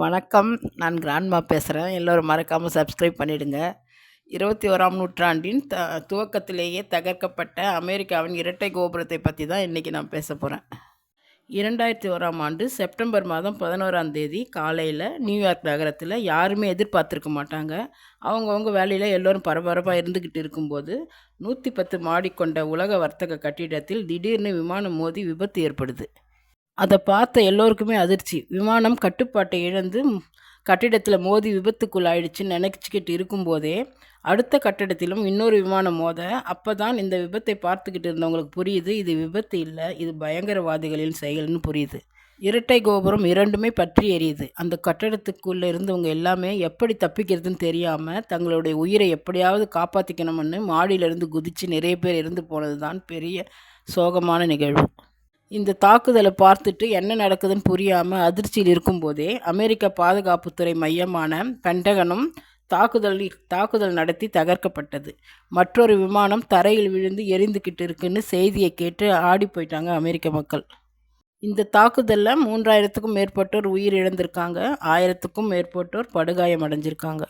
வணக்கம். நான் கிராண்ட்மா பேசுகிறேன் எல்லோரும் மறக்காமல் சப்ஸ்கிரைப் பண்ணிடுங்க. இருபத்தி ஓராம் நூற்றாண்டின் த துவக்கத்திலேயே தகர்க்கப்பட்ட அமெரிக்காவின் இரட்டை கோபுரத்தை பற்றி தான் இன்றைக்கி நான் பேச போகிறேன் இரண்டாயிரத்தி ஓராம் ஆண்டு செப்டம்பர் மாதம் பதினோராம் தேதி காலையில் நியூயார்க் நகரத்தில் யாருமே எதிர்பார்த்துருக்க மாட்டாங்க. அவங்கவுங்க வேலையில் எல்லோரும் பரபரப்பாக இருந்துக்கிட்டு இருக்கும்போது நூற்றி பத்து மாடி கொண்ட உலக வர்த்தக கட்டிடத்தில் திடீர்னு விமானம் மோதி விபத்து ஏற்படுது. அதை பார்த்த எல்லோருக்குமே அதிர்ச்சி. விமானம் கட்டுப்பாட்டை இழந்து கட்டிடத்தில் மோதி விபத்துக்குள்ளாயிடுச்சுன்னு நினச்சிக்கிட்டு இருக்கும்போதே அடுத்த கட்டிடத்திலும் இன்னொரு விமானம் மோத அப்போ தான் இந்த விபத்தை பார்த்துக்கிட்டு இருந்தவங்களுக்கு புரியுது இது விபத்து இல்லை இது பயங்கரவாதிகளின் செயல்னு புரியுது. இரட்டை கோபுரம் இரண்டுமே பற்றி எரியுது. அந்த கட்டடத்துக்குள்ளே இருந்தவங்க எல்லாமே எப்படி தப்பிக்கிறதுன்னு தெரியாமல் தங்களுடைய உயிரை எப்படியாவது காப்பாற்றிக்கணும்னு மாடியிலிருந்து குதித்து நிறைய பேர் இருந்து போனது தான் பெரிய சோகமான நிகழ்வு. இந்த தாக்குதலை பார்த்துட்டு என்ன நடக்குதுன்னு புரியாமல் அதிர்ச்சியில் இருக்கும்போதே அமெரிக்க பாதுகாப்புத்துறை மையமான பென்டகனும் தாக்குதல் தாக்குதல் நடத்தி தகர்க்கப்பட்டது. மற்றொரு விமானம் தரையில் விழுந்து எரிந்துக்கிட்டு இருக்குன்னு செய்தியை கேட்டு ஆடி போயிட்டாங்க அமெரிக்க மக்கள். இந்த தாக்குதலில் மூன்றாயிரத்துக்கும் மேற்பட்டோர் உயிர் இழந்திருக்காங்க ஆயிரத்துக்கும் மேற்பட்டோர் படுகாயம் அடைஞ்சிருக்காங்க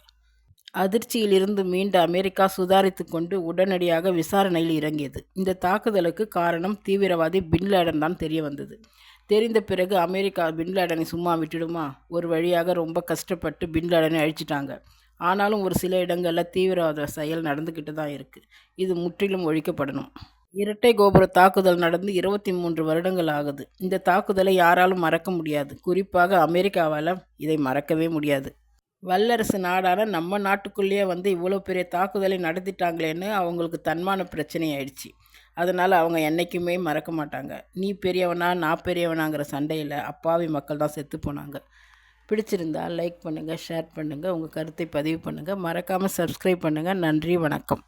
அதிர்ச்சியில் இருந்து மீண்ட அமெரிக்கா சுதாரித்து கொண்டு உடனடியாக விசாரணையில் இறங்கியது. இந்த தாக்குதலுக்கு காரணம் தீவிரவாதி பின்லேடன் தான் தெரிய வந்தது. தெரிந்த பிறகு அமெரிக்கா பின்லேடனை சும்மா விட்டுடுமா? ஒரு வழியாக ரொம்ப கஷ்டப்பட்டு பின்லேடனை அழிச்சிட்டாங்க. ஆனாலும் ஒரு சில இடங்களில் தீவிரவாத செயல் நடந்துக்கிட்டு தான் இருக்குது இது முற்றிலும் ஒழிக்கப்படணும். இரட்டை கோபுர தாக்குதல் நடந்து இருபத்தி மூன்று வருடங்கள் ஆகுது. இந்த தாக்குதலை யாராலும் மறக்க முடியாது. குறிப்பாக அமெரிக்காவால் இதை மறக்கவே முடியாது. வல்லரசு நாடான நம்ம நாட்டுக்குள்ளேயே வந்து இவ்வளோ பெரிய தாக்குதலை நடத்திட்டாங்களேன்னு அவங்களுக்கு தன்மான பிரச்சனை ஆயிடுச்சு. அதனால் அவங்க என்றைக்குமே மறக்க மாட்டாங்க. நீ பெரியவனா நான் பெரியவனாங்கிற சண்டையில் அப்பாவி மக்கள் தான் செத்து போனாங்க. பிடிச்சிருந்தா லைக் பண்ணுங்கள் ஷேர் பண்ணுங்கள் உங்கள் கருத்தை பதிவு பண்ணுங்கள் மறக்காமல் சப்ஸ்கிரைப் பண்ணுங்கள் நன்றி வணக்கம்.